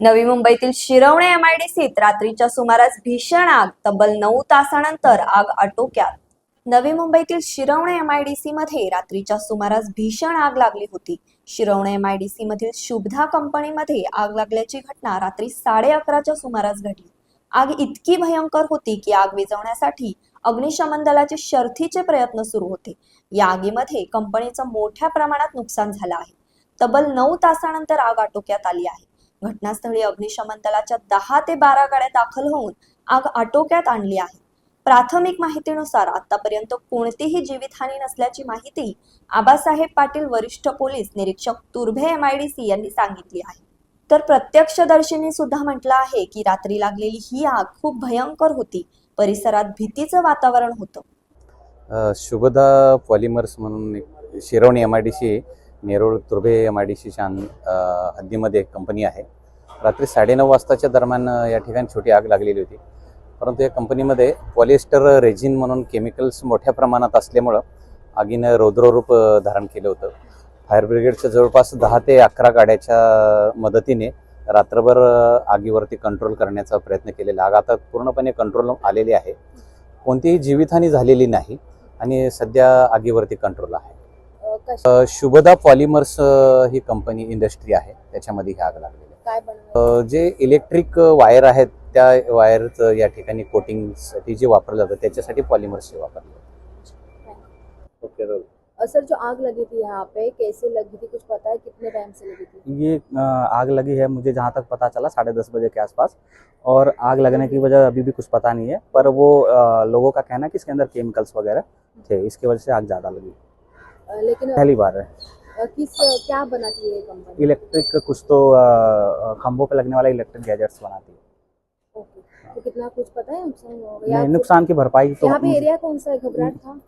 नवी मुंबईतील शिरवणे एमआयडीसीत रात्रीच्या सुमारास भीषण आग तब्बल नऊ तासानंतर आग आटोक्यात. नवी मुंबईतील शिरवणे एमआयडीसी मध्ये रात्रीच्या सुमारास भीषण आग लागली होती. शिरवणे एमआयडीसी मधील शुभधा कंपनीमध्ये आग लागल्याची घटना रात्री साडे अकराच्या सुमारास घडली. आग इतकी भयंकर होती की आग विझवण्यासाठी अग्निशमन दलाचे शर्थीचे प्रयत्न सुरू होते. या आगीमध्ये कंपनीचं मोठ्या प्रमाणात नुकसान झालं आहे. तब्बल नऊ तासानंतर आग आटोक्यात आली आहे. घटनास्थळी अग्निशमन दलाच्या दहा ते बारा गाड्या दाखल होऊन आग आटोक्यात आणली आहे. प्राथमिक माहितीनुसार आतापर्यंत कोणतीही जीवितहानी नसल्याची माहिती आबासाहेब पाटील वरिष्ठ पोलीस निरीक्षक तुर्भे एम आयडीसी यांनी सांगितली आहे. तर प्रत्यक्षदर्शींनी सुद्धा म्हटलं आहे की रात्री लागलेली ही आग खूप भयंकर होती. परिसरात भीतीचं वातावरण होतं. शुभदा पॉलिमर्स म्हणून Shirvane M I D C Nerul Turbhe M I D सीच्या हद्दीमध्ये एक कंपनी आहे. रात्री साडेनऊ वाजताच्या दरम्यान या ठिकाणी छोटी आग लागलेली होती. परंतु या कंपनीमध्ये पॉलिएस्टर रेझिन म्हणून केमिकल्स मोठ्या प्रमाणात असल्यामुळं आगीनं रौद्ररूप धारण केलं होतं. फायर ब्रिगेडच्या जवळपास दहा ते अकरा गाड्याच्या मदतीने रात्रभर आगीवरती कंट्रोल करण्याचा प्रयत्न केलेला. आग आता पूर्णपणे कंट्रोल आलेली आहे. कोणतीही जीवितहानी झालेली नाही आणि सध्या आगीवरती कंट्रोल आहे. कशा? शुभदा पॉलिमर्स ही कंपनी इंडस्ट्री आहे. त्याच्यामध्ये ही आग लागलेली काय बनवलं? जे इलेक्ट्रिक वायर आहेत त्या वायरचं या ठिकाणी कोटिंगसाठी जे वापरलं जातं त्याच्यासाठी पॉलिमर्सचे वापरले ओके सर जो आग लगी थी यहाँ पे कैसे लगी थी? कुछ पता है? कितने टाइम से लगी थी? ये आग लगी है मुझे जहाँ तक पता चला साढ़े दस बजे के आसपास. और आग लगने की वजह अभी भी कुछ पता नहीं है पर वो लोगों का कहना है कि इसके अंदर केमिकल्स वगैरह थे इसकी वजह से आग ज़्यादा लगी। लेकिन पहली बार है। किस क्या बनाती है कंपनी इलेक्ट्रिक कुछ तो खंभों पे लगने वाला इलेक्ट्रिक गैजेट्स बनाती है। ओके तो कितना कुछ पता है नुकसान नुकसान की भरपाई तो यहाँ पे एरिया कौन सा है? घबराहट था?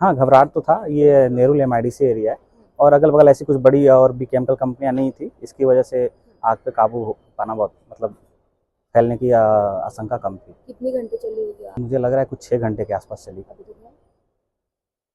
हाँ घबराहट तो था। ये नेहरू एम आई एरिया है। और अगल बगल ऐसी कुछ बड़ी और भी केमिकल कंपनियाँ नहीं थी। इसकी वजह से आग पे काबू हो पाना बहुत मतलब फैलने की आशंका कम थी। कितने घंटे चली होगी मुझे लग रहा है कुछ छः घंटे के आसपास चली। है